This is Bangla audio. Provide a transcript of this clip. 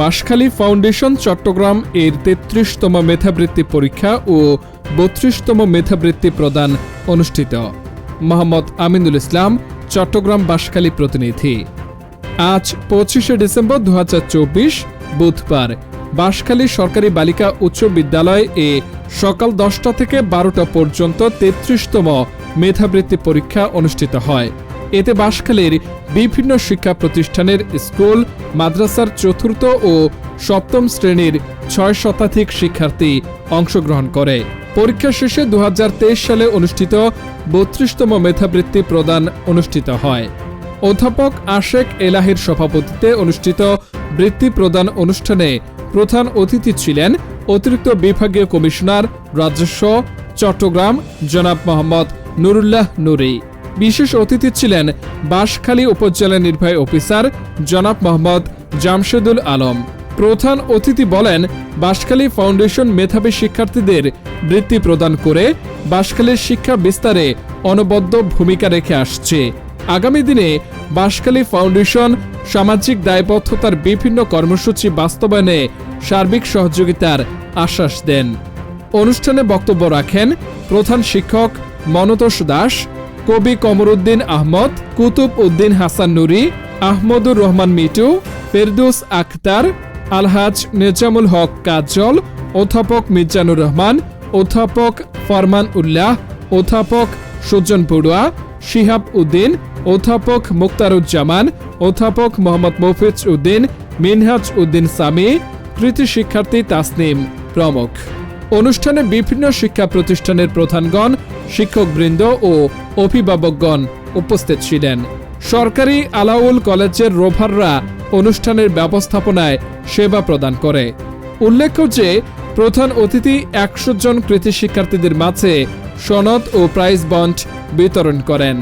বাঁশখালী ফাউন্ডেশন চট্টগ্রাম এর তেত্রিশতম মেধাবৃত্তি পরীক্ষা ও বত্রিশতম মেধাবৃত্তি প্রদান অনুষ্ঠিত। মোহাম্মদ আমিনুল ইসলাম, চট্টগ্রাম বাঁশখালী প্রতিনিধি। আজ পঁচিশে ডিসেম্বর দু হাজার চব্বিশ, বুধবার, বাঁশখালী সরকারি বালিকা উচ্চ বিদ্যালয় এ সকাল দশটা থেকে বারোটা পর্যন্ত তেত্রিশতম মেধাবৃত্তি পরীক্ষা অনুষ্ঠিত হয়। এতে বাঁশখালীর বিভিন্ন শিক্ষা প্রতিষ্ঠানের স্কুল, মাদ্রাসার চতুর্থ ও সপ্তম শ্রেণির ছয় শতাধিক শিক্ষার্থী অংশগ্রহণ করে। পরীক্ষা শেষে দু হাজার তেইশ সালে অনুষ্ঠিত বত্রিশতম মেধাবৃত্তি প্রদান অনুষ্ঠিত হয়। অধ্যাপক আশেক এলাহির সভাপতিত্বে অনুষ্ঠিত বৃত্তি প্রদান অনুষ্ঠানে প্রধান অতিথি ছিলেন অতিরিক্ত বিভাগীয় কমিশনার রাজস্ব, চট্টগ্রাম, জনাব মোহাম্মদ নুরুল্লাহ নুরি। বিশেষ অতিথি ছিলেন বাঁশখালী উপজেলা নির্বাহী অফিসার জনাব মোহাম্মদ জামশেদুল আলম। প্রধান অতিথি বলেন, বাঁশখালী ফাউন্ডেশন মেধাবী শিক্ষার্থীদের বৃত্তি প্রদান করে বাঁশখালীর শিক্ষা বিস্তারে অনবদ্য ভূমিকা রেখে আসছে। আগামী দিনে বাঁশখালী ফাউন্ডেশন সামাজিক দায়বদ্ধতার বিভিন্ন কর্মসূচি বাস্তবায়নে সার্বিক সহযোগিতার আশ্বাস দেন। অনুষ্ঠানে বক্তব্য রাখেন প্রধান শিক্ষক মনতোষ দাস কবি কমরুদ্দিন আহমদ, কুতুব উদ্দিন হাসান নুরি, আহমদুর রহমান মিটু ফেরদুস আখতার, আলহাজ নিজামুল হক কাজল, অধ্যাপক মির্জানুর রহমান, অধ্যাপক ফরমান উল্লাহ, অধ্যাপক সুজন বড়ুয়া শিহাব উদ্দিন, অধ্যাপক মুক্তারুজ্জামান, অধ্যাপক মোহাম্মদ মফিজ উদ্দিন, মিনহাজ উদ্দিন সামি, কৃতি শিক্ষার্থী তাসনিম প্রমুখ। অনুষ্ঠানে বিভিন্ন শিক্ষা প্রতিষ্ঠানের প্রধানগণ, শিক্ষকবৃন্দ ও অভিভাবকগণ উপস্থিত ছিলেন। সরকারি আলাউল কলেজের রোভাররা অনুষ্ঠানের ব্যবস্থাপনায় সেবা প্রদান করে। উল্লেখ্য যে, প্রধান অতিথি একশো জন কৃতি শিক্ষার্থীদের মাঝে সনদ ও প্রাইজ বন্ড বিতরণ করেন।